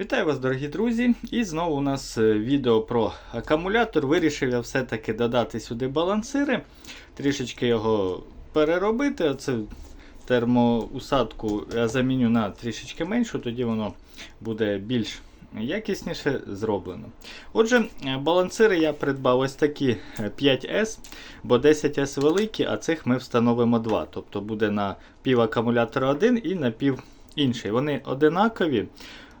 Вітаю вас, дорогі друзі! І знову у нас е, відео про акумулятор. Вирішив я все-таки додати сюди балансири, трішечки його переробити. Оце термоусадку я заміню на трішечки меншу, тоді воно буде більш якісніше зроблено. Отже, е, балансири я придбав ось такі е, 5S, бо 10S великі, а цих ми встановимо 2. Тобто буде на пів акумулятора один і на пів інший. Вони одинакові.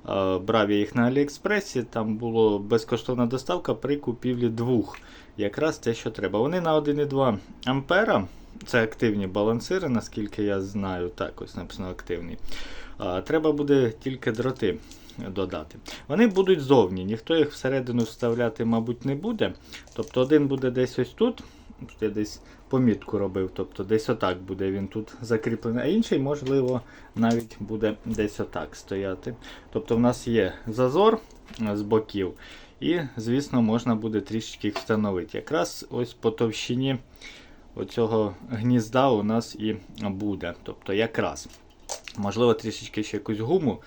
Е, Брав я їх на Аліекспресі, там була безкоштовна доставка при купівлі двох. Якраз те, що треба. Вони на 1,2 ампера. Це активні балансири, наскільки я знаю. Так, ось написано активні. Треба буде тільки дроти додати. Вони будуть зовні, ніхто їх всередину вставляти, мабуть, не буде. Тобто один буде десь ось тут. Тут Я десь помітку робив, тобто десь отак буде він тут закріплений, а інший, можливо, навіть буде десь отак стояти. Тобто в нас є зазор е, з боків, і, звісно, можна буде трішечки їх встановити. Якраз ось по товщині оцього гнізда у нас і буде. Тобто якраз. Можливо, трішечки ще якусь гуму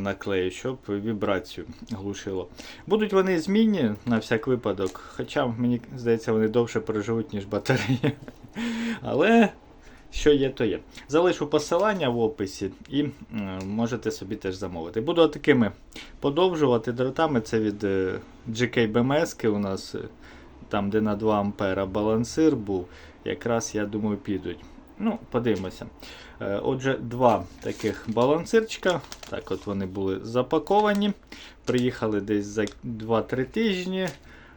наклею, щоб вібрацію глушило. Будуть вони змінні на всяк випадок, хоча мені здається, вони довше проживуть, ніж батареї. Але що є, то є. Залишу посилання в описі і е, можете собі теж замовити. Буду такими подовжувати дротами. Це від е, GK BMS у нас, е, там, де на 2 ампера балансир був. Якраз, я думаю, підуть. Ну, подивимося. Е, Отже, два таких балансирчика. Так, от вони були запаковані. Приїхали десь за 2-3 тижні.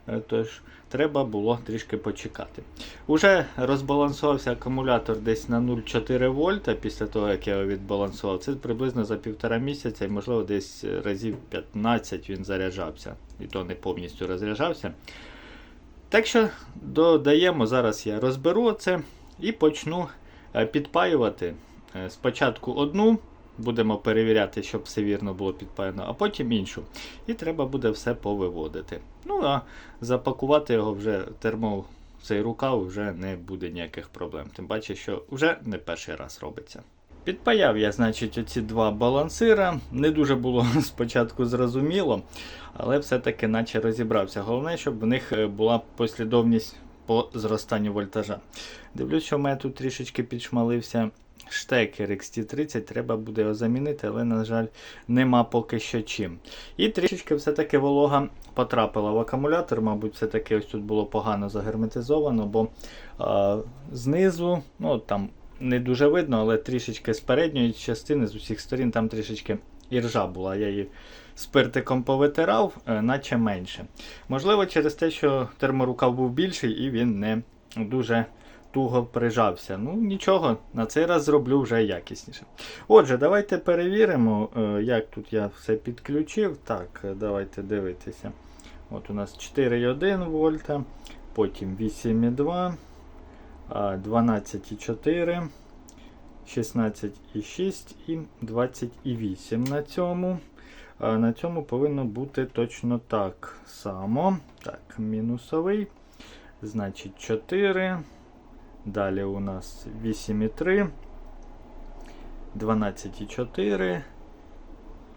Е, Тож треба було трішки почекати. Уже розбалансувався акумулятор десь на 0,4 вольта після того, як я його відбалансував. Це приблизно за півтора місяця і, можливо, десь разів 15 він заряджався. І то не повністю розряджався. Так що додаємо, зараз я розберу це і почну підпаювати. Е, Спочатку одну, будемо перевіряти, щоб все вірно було підпаяно, а потім іншу. І треба буде все повиводити. Ну а запакувати його вже термо цей рукав вже не буде ніяких проблем. Тим паче, що вже не перший раз робиться. Підпаяв я, значить, оці два балансира. Не дуже було спочатку зрозуміло, але все-таки наче розібрався. Головне, щоб в них е, була послідовність по зростанню вольтажа. Дивлюсь, що в мене тут трішечки підшмалився штекер XT30, треба буде його замінити, але, на жаль, нема поки що чим. І трішечки все-таки волога потрапила в акумулятор. Мабуть, все-таки ось тут було погано загерметизовано, бо а, знизу, ну там не дуже видно, але трішечки з передньої частини, з усіх сторін, там трішечки іржа була. Я її спиртиком повитирав, е, наче менше. Можливо, через те, що терморукав був більший і він не дуже туго прижався. Ну, нічого, на цей раз зроблю вже якісніше. Отже, давайте перевіримо, е, як тут я все підключив. Так, е, давайте дивитися. От у нас 4,1 вольта, потім 8,2, 12,4, 16,6 і 28 на цьому. А на цьому повинно бути точно так само. Так, мінусовий. Значить 4. Далі у нас 8,3. 12,4.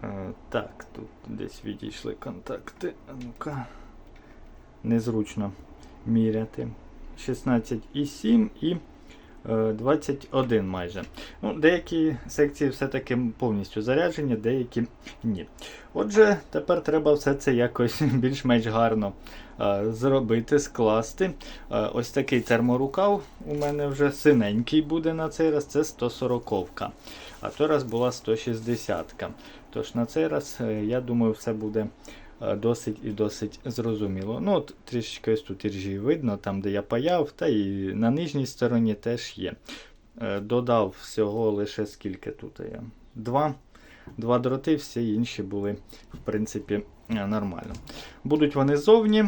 Е, Так, тут десь відійшли контакти. Ну-ка. Незручно міряти. 16,7 і 21 майже. Ну, Деякі секції все-таки повністю заряджені, деякі ні. Отже, тепер треба все це якось більш-менш гарно е, зробити, скласти. Е, ось такий терморукав у мене вже синенький буде на цей раз, це 140 ка А то раз була 160 ка Тож на цей раз, е, я думаю, все буде е, досить і досить зрозуміло. Ну, от Трішечки тут іржі видно, там де я паяв, та і на нижній стороні теж є. Е, Додав всього лише скільки тут я? Два. Два дроти, всі інші були, в принципі, е, нормально. Будуть вони зовні,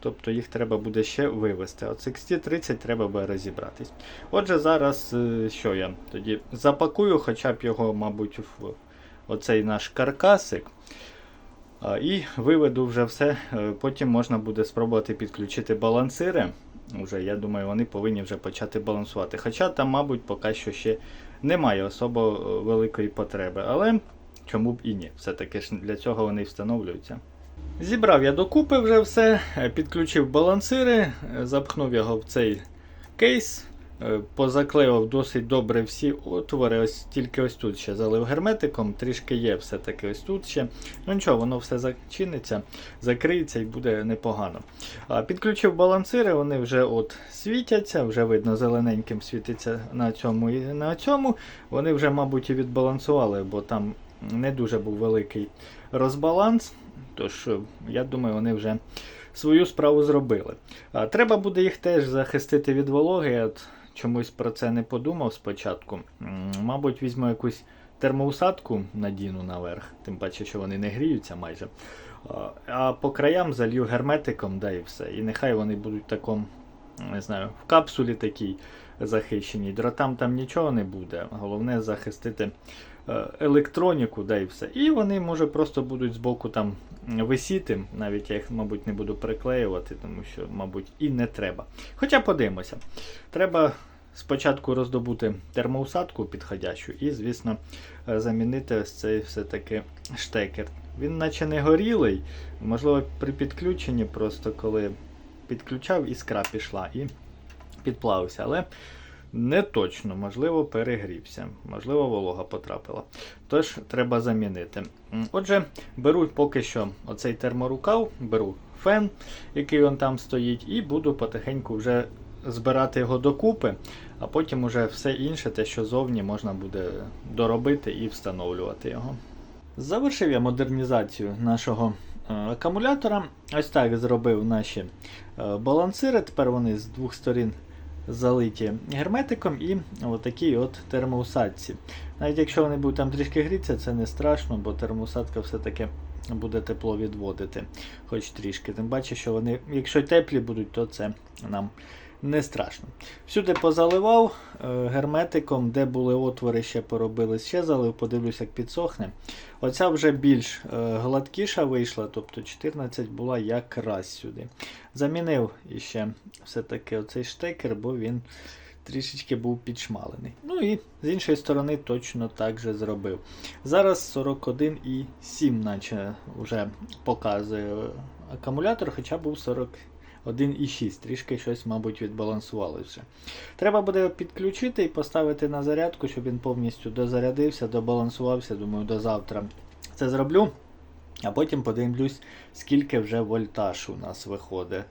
тобто їх треба буде ще вивести. От XT30 треба буде розібратись. Отже, зараз е, що я тоді запакую, хоча б його, мабуть, в оцей наш каркасик. І виведу вже все. Е, Потім можна буде спробувати підключити балансири. Уже, я думаю, вони повинні вже почати балансувати. Хоча там, мабуть, поки що ще немає особо е, великої потреби. Але чому б і ні. Все-таки ж для цього вони встановлюються. Зібрав я докупи вже все, е, підключив балансири, запхнув його в цей кейс, позаклеював досить добре всі отвори. Ось тільки ось тут ще залив герметиком, трішки є все-таки ось тут ще. Ну нічого, воно все зачиниться, закриється і буде непогано. А, Підключив балансири, вони вже от світяться, вже видно зелененьким світиться на цьому і на цьому. Вони вже, мабуть, і відбалансували, бо там не дуже був великий розбаланс. Тож, е, я думаю, вони вже свою справу зробили. А, Треба буде їх теж захистити від вологи. Чомусь про це не подумав спочатку. Мабуть, візьму якусь термоусадку надіну наверх, тим паче, що вони не гріються майже. А, по краям залью герметиком, да і все. І нехай вони будуть в такому, не знаю, в капсулі такій захищеній. Дротам там нічого не буде. Головне захистити електроніку, да і все. І вони, може, просто будуть збоку там висіти. Навіть я їх, мабуть, не буду приклеювати, тому що, мабуть, і не треба. Хоча подивимося. Треба спочатку роздобути термоусадку підходящу і, звісно, е, замінити ось цей все-таки штекер. Він наче не горілий, можливо, при підключенні, просто коли підключав, іскра пішла і підплавився. Але не точно, можливо, перегрівся, можливо, волога потрапила. Тож треба замінити. Отже, беру поки що оцей терморукав, беру фен, який он там стоїть, і буду потихеньку вже збирати його докупи, а потім уже все інше, те, що зовні, можна буде доробити і встановлювати його. Завершив я модернізацію нашого е, акумулятора. Ось так зробив наші е, балансири. Тепер вони з двох сторін залиті герметиком і отакій от термоусадці. Навіть якщо вони будуть там трішки грітися, це не страшно, бо термоусадка все-таки буде тепло відводити, хоч трішки. Тим паче, що вони, якщо теплі будуть, то це нам не страшно. Всюди позаливав е, герметиком, де були отвори, ще поробили, ще залив, подивлюсь, як підсохне. Оця вже більш е, гладкіша вийшла, тобто 14 була якраз сюди. Замінив іще все-таки оцей штекер, бо він трішечки був підшмалений. Ну і з іншої сторони точно так же зробив. Зараз 41,7, наче вже показує акумулятор, хоча був 41,6. Трішки щось, мабуть, відбалансувалося. Треба буде підключити і поставити на зарядку, щоб він повністю дозарядився, добалансувався. Думаю, до завтра це зроблю. А потім подивлюсь, скільки вже вольтаж у нас виходить,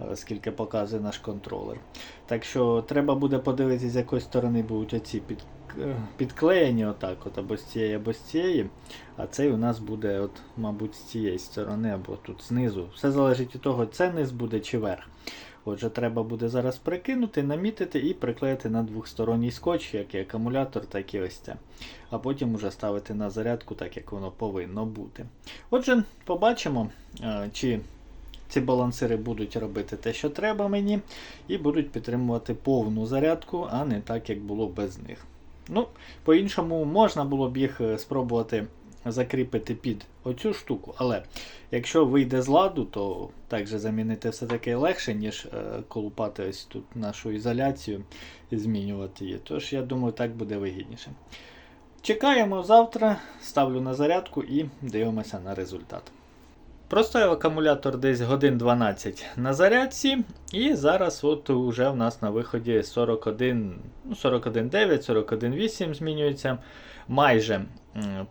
е, скільки показує наш контролер. Так що треба буде подивитися, з якої сторони будуть оці під, е, підклеєні, отак, от, або з цієї, або з цієї. А цей у нас буде, от, мабуть, з цієї сторони, або тут знизу. Все залежить від того, це низ буде чи верх. Отже, треба буде зараз прикинути, намітити і приклеїти на двохсторонній скотч, як і акумулятор, так і ось це. А потім уже ставити на зарядку, так як воно повинно бути. Отже, побачимо, е, чи ці балансири будуть робити те, що треба мені, і будуть підтримувати повну зарядку, а не так, як було без них. Ну, по-іншому можна було б їх е, спробувати закріпити під оцю штуку, але якщо вийде з ладу, то так же замінити все-таки легше, ніж е, колупати ось тут нашу ізоляцію і змінювати її. Тож, я думаю, так буде вигідніше. Чекаємо завтра, ставлю на зарядку і дивимося на результат. Простояв акумулятор десь годин 12 на зарядці, і зараз от уже в нас на виході 41, ну 41,9, 41,8 змінюється. Майже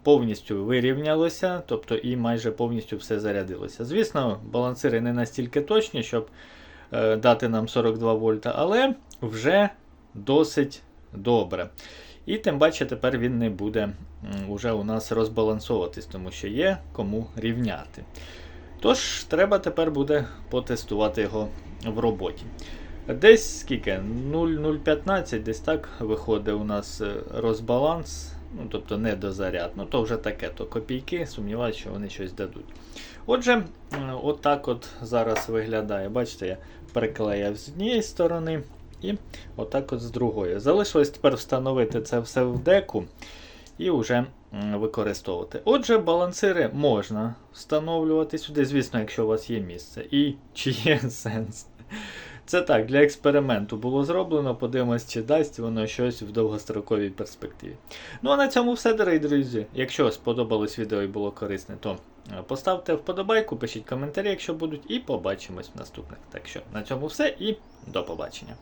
повністю вирівнялося, тобто і майже повністю все зарядилося. Звісно, балансири не настільки точні, щоб е, дати нам 42 вольта, але вже досить добре. І тим паче тепер він не буде уже у нас розбалансовуватись, тому що є кому рівняти. Тож, треба тепер буде потестувати його в роботі. Десь скільки? 0,015, десь так виходить у нас е, розбаланс, ну тобто не дозаряд. Ну то вже таке, то копійки, сумніваюся, що вони щось дадуть. Отже, е, отак от зараз виглядає. Бачите, я приклеяв з однієї сторони і отак от з другої. Залишилось тепер встановити це все в деку і вже використовувати. Отже, балансири можна встановлювати сюди, звісно, якщо у вас є місце. І чи є сенс. Це так, для експерименту було зроблено. Подивимось, чи дасть воно щось в довгостроковій перспективі. Ну а на цьому все, дорогі друзі. Якщо сподобалось відео і було корисне, то е, поставте вподобайку, пишіть коментарі, якщо будуть, і побачимось в наступних. Так що на цьому все і до побачення.